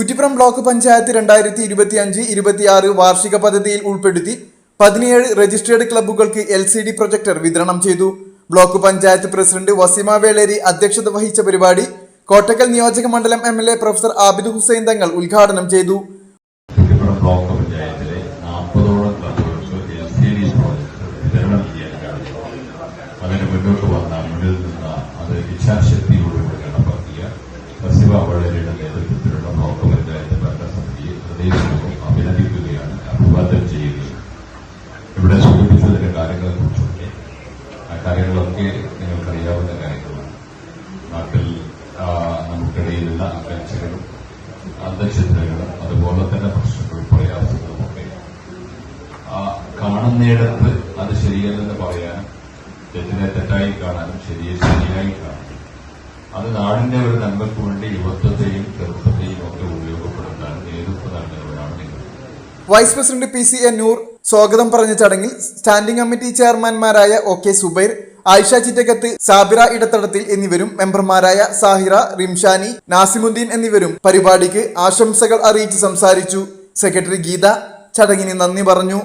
Kuttippuram block panchayat രണ്ടായിരത്തി ഇരുപത്തി അഞ്ച് ഇരുപത്തിയാറ് വാർഷിക പദ്ധതിയിൽ ഉൾപ്പെടുത്തി പതിനേഴ് രജിസ്റ്റേർഡ് ക്ലബ്ബുകൾക്ക് എൽ സി ഡി പ്രൊജക്ടർ വിതരണം ചെയ്തു. ബ്ലോക്ക് പഞ്ചായത്ത് പ്രസിഡന്റ് വസീമ വേളേരി അധ്യക്ഷത വഹിച്ച പരിപാടി കോട്ടക്കൽ നിയോജക മണ്ഡലം M L A professor Abid Hussain Thangal ഉദ്ഘാടനം ചെയ്തു. ഇച്ഛാശക്തിയോടുകൂടി നടപ്പാക്കിയ വസീമ വേളേരിയുടെ നേതൃത്വത്തിലുള്ള ഹൃദയപൂർവം അഭിനന്ദിക്കുകയാണ് അഭിവാദം ചെയ്യുകയാണ്. ഇവിടെ സൂചിപ്പിച്ചതിന്റെ കാര്യങ്ങളെക്കുറിച്ചൊക്കെ ആ കാര്യങ്ങളൊക്കെ നിങ്ങൾക്കറിയാവുന്ന കാര്യങ്ങളാണ്. നാട്ടിൽ നമുക്കിടയിലുള്ള അകൽച്ചകളും അന്തഃഛിദ്രങ്ങളും അതുപോലെ തന്നെ പ്രശ്നങ്ങളും പ്രയാസങ്ങളും ഒക്കെ. ആ കാണുന്നിടത്ത് അത് ശരിയല്ലെന്ന് പറയാനും തെറ്റിനെ തെറ്റായി കാണാനും ശരിയെ ശരിയായി കാണാനും. അത് നാടിന്റെ ഒരു നന്മയ്ക്ക് വേണ്ടി യുവത്വത്തെയും vice president P C Annoor Noor സ്വാഗതം പറഞ്ഞ ചടങ്ങിൽ സ്റ്റാൻഡിംഗ് കമ്മിറ്റി ചെയർമാൻമാരായ ഒ കെ സുബൈർ ആയിഷ ചിറ്റകത്ത് സാബിറ ഇടത്തടത്തിൽ എന്നിവരും മെമ്പർമാരായ സാഹിറ റിംഷാനി നാസിമുദ്ദീൻ എന്നിവരും പരിപാടിക്ക് ആശംസകൾ അറിയിച്ച് സംസാരിച്ചു. സെക്രട്ടറി ഗീത ചടങ്ങിന് നന്ദി പറഞ്ഞു.